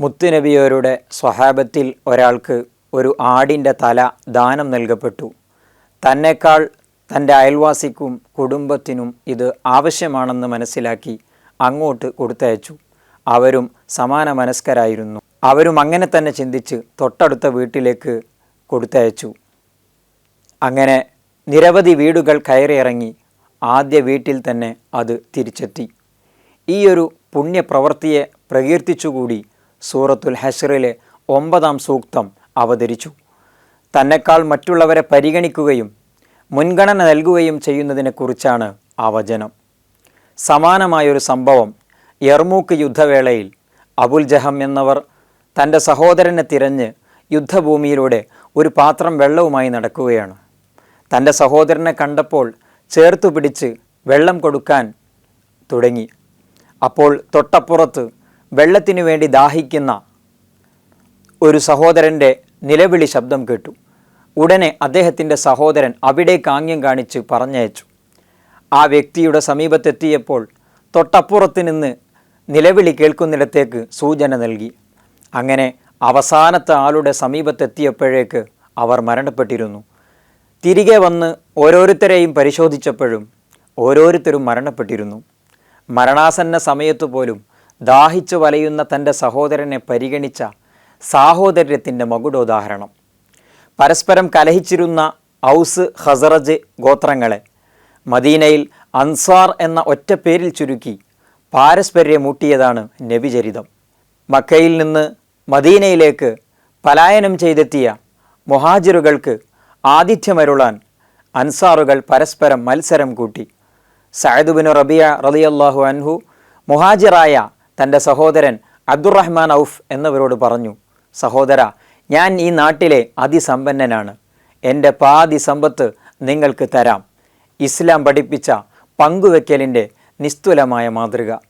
മുത്തുനബിയോരുടെ സ്വഹാബത്തിൽ ഒരാൾക്ക് ഒരു ആടിന്റെ തല ദാനം നൽകപ്പെട്ടു. തന്നെക്കാൾ തന്റെ അയൽവാസിക്കും കുടുംബത്തിനും ഇത് ആവശ്യമാണെന്ന് മനസ്സിലാക്കി അങ്ങോട്ട് കൊടുത്തയച്ചു. അവരും സമാന മനസ്കരായിരുന്നു അവരും അങ്ങനെ തന്നെ ചിന്തിച്ച് തൊട്ടടുത്ത വീട്ടിലേക്ക് കൊടുത്തയച്ചു. അങ്ങനെ നിരവധി വീടുകൾ കയറിയിറങ്ങി ആദ്യ വീട്ടിൽ തന്നെ അത് തിരിച്ചെത്തി. ഈയൊരു പുണ്യപ്രവൃത്തിയെ പ്രകീർത്തിച്ചുകൂടി സൂറത്തുൽ ഹഷറിലെ ഒമ്പതാം സൂക്തം അവതരിച്ചു. തന്നെക്കാൾ മറ്റുള്ളവരെ പരിഗണിക്കുകയും മുൻഗണന നൽകുകയും ചെയ്യുന്നതിനെക്കുറിച്ചാണ് ആ വചനം. സമാനമായൊരു സംഭവം യർമൂക്ക് യുദ്ധവേളയിൽ അബുൽ ജഹം എന്നവർ തന്റെ സഹോദരനെ തിരഞ്ഞ് യുദ്ധഭൂമിയിലൂടെ ഒരു പാത്രം വെള്ളവുമായി നടക്കുകയാണ്. തന്റെ സഹോദരനെ കണ്ടപ്പോൾ ചേർത്തു പിടിച്ച് വെള്ളം കൊടുക്കാൻ തുടങ്ങി. അപ്പോൾ തൊട്ടപ്പുറത്ത് വെള്ളത്തിനു വേണ്ടി ദാഹിക്കുന്ന ഒരു സഹോദരന്റെ നിലവിളി ശബ്ദം കേട്ടു. ഉടനെ അദ്ദേഹത്തിന്റെ സഹോദരൻ അവിടെ ആംഗ്യം കാണിച്ച് പറഞ്ഞയച്ചു. ആ വ്യക്തിയുടെ സമീപത്തെത്തിയപ്പോൾ തൊട്ടപ്പുറത്ത് നിന്ന് നിലവിളി കേൾക്കുന്നിടത്തേക്ക് സൂചന നൽകി. അങ്ങനെ അവസാനത്തെ ആളുടെ സമീപത്തെത്തിയപ്പോഴേക്ക് അവർ മരണപ്പെട്ടിരുന്നു. തിരികെ വന്ന് ഓരോരുത്തരെയും പരിശോധിച്ചപ്പോഴും ഓരോരുത്തരും മരണപ്പെട്ടിരുന്നു. മരണാസന്ന സമയത്തു പോലും ദാഹിച്ചു വലയുന്ന തന്റെ സഹോദരനെ പരിഗണിച്ച സാഹോദര്യത്തിന്റെ മകുടോദാഹരണം. പരസ്പരം കലഹിച്ചിരുന്ന ഔസ് ഹസറജ് ഗോത്രങ്ങളെ മദീനയിൽ അൻസാർ എന്ന ഒറ്റ പേരിൽ ചുരുക്കി പാരസ്പര്യമൂട്ടിയതാണ് നബിചരിതം. മക്കയിൽ നിന്ന് മദീനയിലേക്ക് പലായനം ചെയ്തെത്തിയ മുഹാജിറുകൾക്ക് ആതിഥ്യമരുളാൻ അൻസാറുകൾ പരസ്പരം മത്സരം കൂട്ടി. സയദുബിന് റബിയ റളിയല്ലാഹു അൻഹു മുഹാജിറായ തന്റെ സഹോദരൻ അബ്ദുറഹ്മാൻ ഔഫ് എന്നവരോട് പറഞ്ഞു സഹോദര ഞാൻ ഈ നാട്ടിലെ അതിസമ്പന്നനാണ്. എന്റെ പാതി സമ്പത്ത് നിങ്ങൾക്ക് തരാം. ഇസ്ലാം പഠിപ്പിച്ച പങ്കുവെക്കലിന്റെ നിസ്തുലമായ മാതൃക.